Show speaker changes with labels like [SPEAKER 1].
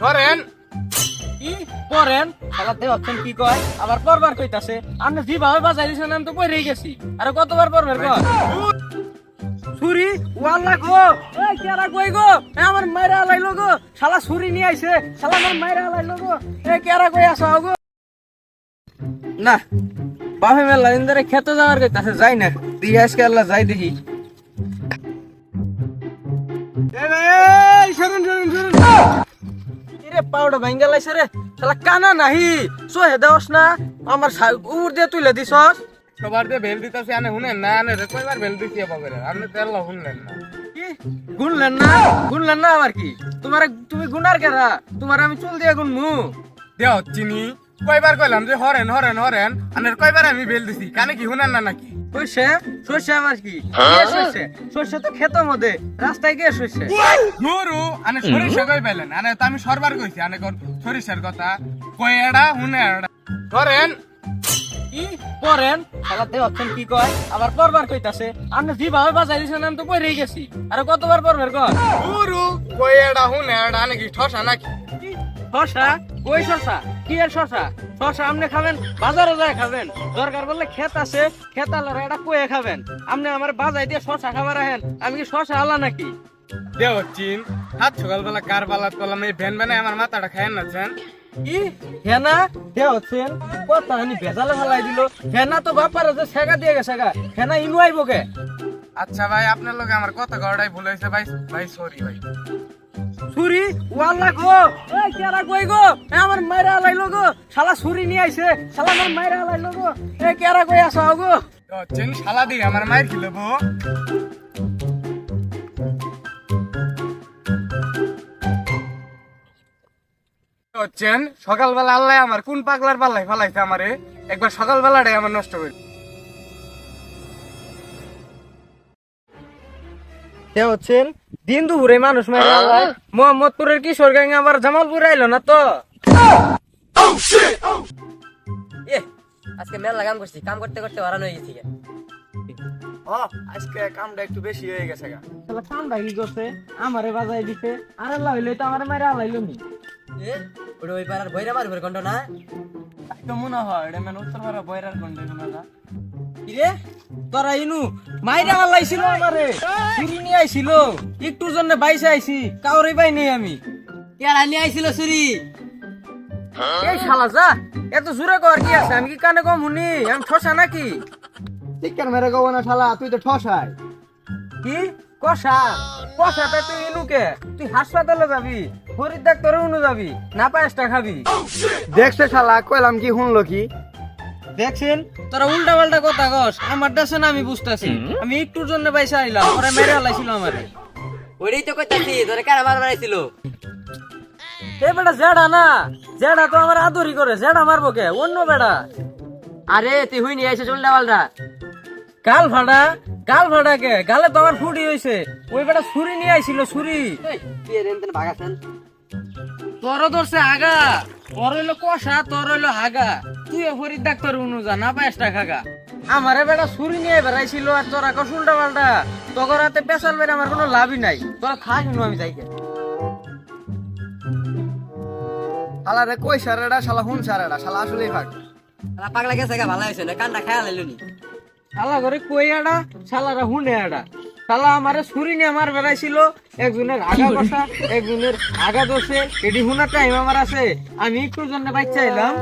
[SPEAKER 1] ধরেন
[SPEAKER 2] কি? হচ্ছেন কি কয়? আবার পরবার কইতাছে। আপনি যেভাবে বাজাই আমি তো গেছি। আর কতবার পরবার কয় ছুরি? ওয়াল্লা গো! এই কেরা কই গো? এ আমার মাইরা আলাইলো গো। শালা ছুরি নিয়ে আইছে। শালা আমার মাইরা আলাইলো গো। এ কেরা কই গো না বাপে মেলা দিন ধরে খেতে যাওয়ার কইতাছে যাই না। দিয়ে আজকে আল্লাহ যাই দেখি। কিরে পাউডার ভাঙ্গা লাইছে রে। শালা কানা নাহি। সোহে দেওস না আমার উর দিয়ে তুলে দিছস।
[SPEAKER 1] সবার দিয়ে বেল দিতেছে আনে শুনেন না আনে রে কয়বার বেল দিছি বাবারে আপনি তেল শুনলেন না।
[SPEAKER 2] কি? গুনলেন না? গুনলেন না আবার কি? তোমার তুমি গুনার কেরা? তোমার আমি চুল দিয়ে গুনমু।
[SPEAKER 1] দেও চিনি। কয়বার কইলাম যে হরেন হরেন হরেন। আনের কয়বার আমি বেল দিছি? কানে কি শুনেন না নাকি?
[SPEAKER 2] সর্ষে সর্ষে আমার কি? সর্ষে। সর্ষে তো খেত মধ্যে। রাস্তায় গিয়ে সর্ষে।
[SPEAKER 1] গুরু আনে সরিষা কই পেলেন? আনে তো আমি সরবার কইছি আনে কোন সরিষার কথা। কই হুনে এডা। ধরেন।
[SPEAKER 2] কি? দেহ হচ্ছেন কি কয়? আবার পরবার কইতাছে। আপনি যেভাবে বাজাই দিছেন আমি তো পড়েই গেছি। আর কতবার পরবার কয়?
[SPEAKER 1] গুরু কই এডা হুনে এডা আনে কি ঠসা নাকি?
[SPEAKER 2] শশা? কই শশা? কি এর শশা? শশা আপনি খাবেন? বাজারে যায় খাবেন। দরকার বললে ক্ষেত আছে ক্ষেত আলার এটা কয়ে খাবেন। আপনি আমার বাজাই দিয়ে শশা খাবার আহেন। আমি কি শশা আলা নাকি?
[SPEAKER 1] দেও চিন হাত সকালবেলা কার বালাত করলাম এই ভ্যান ভ্যানে আমার মাথাটা খায় নাছেন
[SPEAKER 2] কি? হেনা? হে হচ্ছেন কথা হানি ভেজালে ফেলাই দিল। হেনা তো বাপার আছে সেগা দিয়ে গেছে গা। হেনা ইনু আইব কে
[SPEAKER 1] আচ্ছা ভাই আপনার লগে আমার কথা গড়াই ভুল হয়েছে ভাই ভাই সরি ভাই।
[SPEAKER 2] ছুরি? ওয়াল্লা গো! এই কেরা কই গো? আমার মাইরা আলাইলো গো। শালা ছুরি নিয়ে আইছে। শালা আমার মাইরা আলাইলো গো। কেরা কই গো?
[SPEAKER 1] চেন শালা দিয়ে আমার মায়ের খিলে বো হচ্ছেন সকালবেলা আল্লাহ আমার কোন পাগলার পাল্লাই ফালাইছে আমারে? একবার সকালবেলাটাই আমার নষ্ট করে
[SPEAKER 2] তে হচ্ছেন দিন দুপুরে মানুষ আলাই মোহাম্মদপুরের কিশোর গ্যাং আবার জামালপুর আইলো না তো?
[SPEAKER 3] আজকে মেলা কাম করছি কাম করতে করতে হারানো হয়ে গেছি
[SPEAKER 1] ও আজকে কামটা একটু বেশি হয়ে গেছে গা।
[SPEAKER 2] শালা কান ভাগি করছে? আমারে বাজাই দিছে। আর আল্লাহ হইলে তো আমার মাইরা আলাইলো নি।
[SPEAKER 3] এ ওটা ওই পাড়ার বইরা মারবে কণ্ঠ না
[SPEAKER 2] তো মনে হয় এটা মানে উত্তর পাড়া বয়রার গন্ডে না। কিরে? তোরা ইনু মাইরা আলাইছিল আমারে। চুরি নিয়ে আইছিল। একটুর জন্য বাইসে আইছি কাউরে পাই নেই আমি।
[SPEAKER 3] নিয়ে আইছিল চুরি।
[SPEAKER 2] এই শালা যা এত জোরে কর কি আছে? আমি কি কানে কম শুনি? আমি ঠসা নাকি?
[SPEAKER 1] চিকেন মেরে গো না শালা তুই তো ঠসাই।
[SPEAKER 2] কি? কষা? কষাতে তুই ইনুকে তুই হাসপাতালে যাবি ফরিদ ডাক্তারে উনু যাবি না পায়েসটা খাবি।
[SPEAKER 1] দেখছে শালা কইলাম কি শুনলো কি?
[SPEAKER 2] দেখছেন? তোরা উল্টা পাল্টা কথা কস আমার দেশে না আমি বুঝতেছি। আমি একটুর জন্য পয়সা আইলাম ওরা মেরে হালাইছিল আমারে।
[SPEAKER 3] ওইটাই তো কইতাছি তোরে কারা মারবার আইছিল?
[SPEAKER 2] এ বেটা জেডা না জেডা তো আমার আদরি করে জেডা মারবো কে? অন্য বেটা।
[SPEAKER 3] আরে তুই হুই নিয়ে আইছে চুলটা পাল্টা
[SPEAKER 2] গাল ফাটা গাল ফাটা কে? গালে তো আমার ফুটি হইছে। ওই বেটা ছুরি নিয়ে আইছিল ছুরি।
[SPEAKER 3] ভাগাছেন
[SPEAKER 2] তোর ধরছে আগা। তোর হইল কষা তোর হইল হাগা। তুই ফরিদ ডাক্তার উনু যা না পায়েসটা খাগা। আমারে বেটা ছুরি নিয়ে বেড়াইছিল আর তোরা কস উল্টা পাল্টা। তোর হাতে পেশাল বেড়ে আমার কোনো লাভই নাই। তোরা খা শুনো আমি যাই গে।
[SPEAKER 1] শালা রে কই সারেডা শালা হুন সারেডা শালা আসলেই ভাগ।
[SPEAKER 3] শালা পাগলা গেছে গা ভালো হয়েছে না কানটা খায়া লাইলো নি।
[SPEAKER 2] শালা ঘরে কই আডা শালারা হুনে আডা। শালা আমার ছুরি নিয়ে আমার বেড়াইছিল। একজনের আগা বসা একজনের আগা দোষে এডি হুনার টাইম আমার আছে। আমি একটু জন্য বাচ্চা এলাম